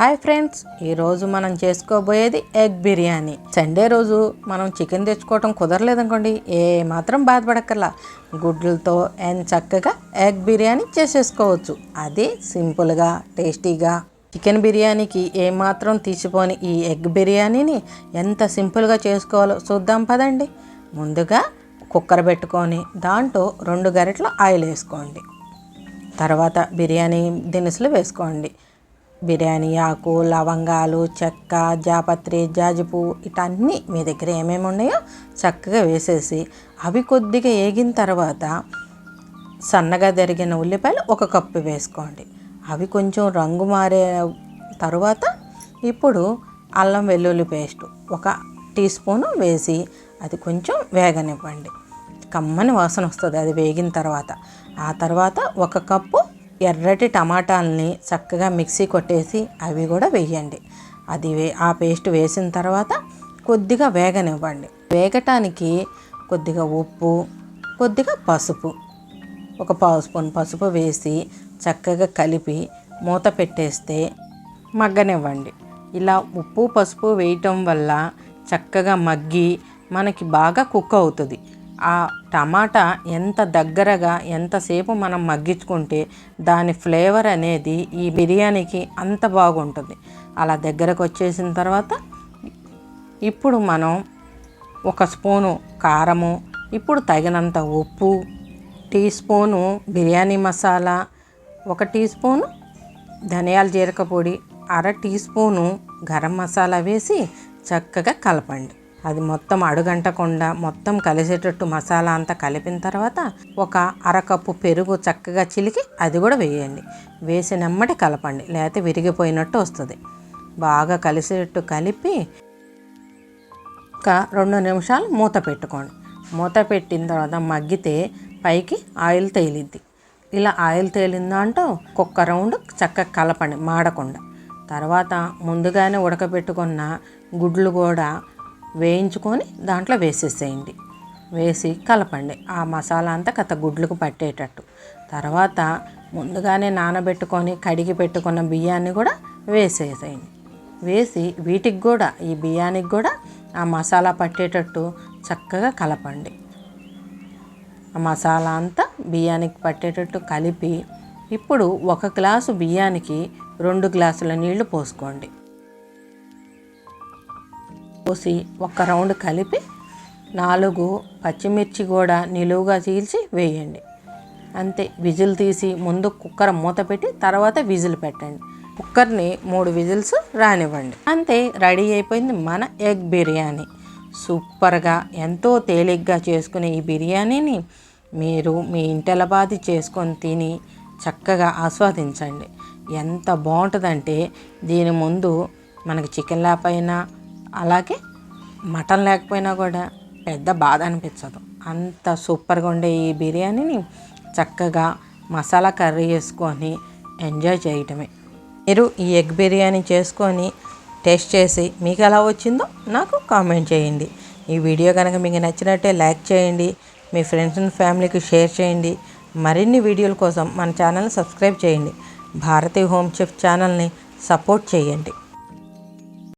Hi friends ఈరోజు మనం చేసుకోబోయేది egg biryani. Sunday రోజు మనం చికెన్ తెచ్చుకోవటం కుదరలేదనుకోండి ఏ మాత్రం బాధపడక్కర్లా. గుడ్లతో అండ్ చక్కగా ఎగ్ బిర్యానీ చేసేసుకోవచ్చు. అది సింపుల్గా టేస్టీగా. చికెన్ బిర్యానీకి ఏమాత్రం తీసిపోని ఈ ఎగ్ బిర్యానీని ఎంత సింపుల్గా చేసుకోవాలో చూద్దాం పదండి. ముందుగా కుక్కర్ పెట్టుకొని దాంట్లో రెండు గరిటలు ఆయిల్ వేసుకోండి. తర్వాత బిర్యానీ దినుసులు వేసుకోండి. బిర్యానీ ఆకు లవంగాలు చెక్క జాపత్రి జాజిపు ఇటన్నీ మీ దగ్గర ఏమేమి ఉన్నాయో చక్కగా వేసేసి అవి కొద్దిగా వేగిన తర్వాత సన్నగా జరిగిన ఉల్లిపాయలు ఒక కప్పు వేసుకోండి. అవి కొంచెం రంగు మారే తర్వాత ఇప్పుడు అల్లం వెల్లుల్లి పేస్ట్ ఒక టీ స్పూను వేసి అది కొంచెం వేగనివ్వండి. కమ్మని వాసన వస్తుంది అది వేగిన తర్వాత. ఆ తర్వాత ఒక కప్పు ఎర్రటి టమాటాలని చక్కగా మిక్సీ కొట్టేసి అవి కూడా వేయండి. అది వే ఆ పేస్ట్ వేసిన తర్వాత కొద్దిగా వేగనివ్వండి. వేగటానికి కొద్దిగా ఉప్పు కొద్దిగా పసుపు. ఒక పావు స్పూన్ పసుపు వేసి చక్కగా కలిపి మూత పెట్టేస్తే మగ్గనివ్వండి. ఇలా ఉప్పు పసుపు వేయటం వల్ల చక్కగా మగ్గి మనకి బాగా కుక్ అవుతుంది. ఆ టమాటా ఎంత దగ్గరగా ఎంతసేపు మనం మగ్గించుకుంటే దాని ఫ్లేవర్ అనేది ఈ బిర్యానీకి అంత బాగుంటుంది. అలా దగ్గరకు వచ్చేసిన తర్వాత ఇప్పుడు మనం ఒక స్పూను కారము ఇప్పుడు తగినంత ఉప్పు టీ స్పూను బిర్యానీ మసాలా ఒక టీ స్పూను ధనియాల జీరకపొడి అర టీ స్పూను గరం మసాలా వేసి చక్కగా కలపండి. అది మొత్తం అడుగంటకుండా మొత్తం కలిసేటట్టు మసాలా అంతా కలిపిన తర్వాత ఒక అరకప్పు పెరుగు చక్కగా చిలికి అది కూడా వేయండి. వేసినమ్మటి కలపండి లేకపోతే విరిగిపోయినట్టు వస్తుంది. బాగా కలిసేటట్టు కలిపి ఒక రెండు నిమిషాలు మూత పెట్టుకోండి. మూత పెట్టిన తర్వాత మగ్గితే పైకి ఆయిల్ తేలిద్ది. ఇలా ఆయిల్ తేలిందా అంటూ రౌండ్ చక్కగా కలపండి మాడకుండా. తర్వాత ముందుగానే ఉడకబెట్టుకున్న గుడ్లు కూడా వేయించుకొని దాంట్లో వేసేసేయండి. వేసి కలపండి. ఆ మసాలా అంతా కథ గుడ్లకు పట్టేటట్టు. తర్వాత ముందుగానే నానబెట్టుకొని కడిగి పెట్టుకున్న బియ్యాన్ని కూడా వేసేసేయండి. వేసి వీటికి కూడా ఈ బియ్యానికి కూడా ఆ మసాలా పట్టేటట్టు చక్కగా కలపండి. ఆ మసాలా అంతా బియ్యానికి పట్టేటట్టు కలిపి ఇప్పుడు ఒక గ్లాసు బియ్యానికి రెండు గ్లాసుల నీళ్ళు పోసుకోండి. పోసి ఒక రౌండ్ కలిపి నాలుగు పచ్చిమిర్చి కూడా నిలువుగా చీల్చి వేయండి. అంతే విజిల్ తీసి ముందు కుక్కర్ మూత పెట్టి తర్వాత విజిల్ పెట్టండి. కుక్కర్ని మూడు విజిల్స్ రానివ్వండి. అంతే రెడీ అయిపోయింది మన ఎగ్ బిర్యానీ. సూపర్గా ఎంతో తేలిగ్గా చేసుకునే ఈ బిర్యానీని మీరు మీ ఇంటెలబాది చేసుకొని తిని చక్కగా ఆస్వాదించండి. ఎంత బాగుంటుందంటే దీని ముందు మనకి చికెన్ లేకపోయినా అలాగే మటన్ లేకపోయినా కూడా పెద్ద బాధ అనిపించదు. అంత సూపర్గా ఉండే ఈ బిర్యానీని చక్కగా మసాలా కర్రీ వేసుకొని ఎంజాయ్ చేయటమే. మీరు ఈ ఎగ్ బిర్యానీ చేసుకొని టేస్ట్ చేసి మీకు ఎలా వచ్చిందో నాకు కామెంట్ చేయండి. ఈ వీడియో కనుక మీకు నచ్చినట్టే లైక్ చేయండి మీ ఫ్రెండ్స్ అండ్ ఫ్యామిలీకి షేర్ చేయండి మరిన్ని వీడియోల కోసం మన ఛానల్ని సబ్స్క్రైబ్ చేయండి. భారతి హోమ్ చెఫ్ ఛానల్ని సపోర్ట్ చేయండి.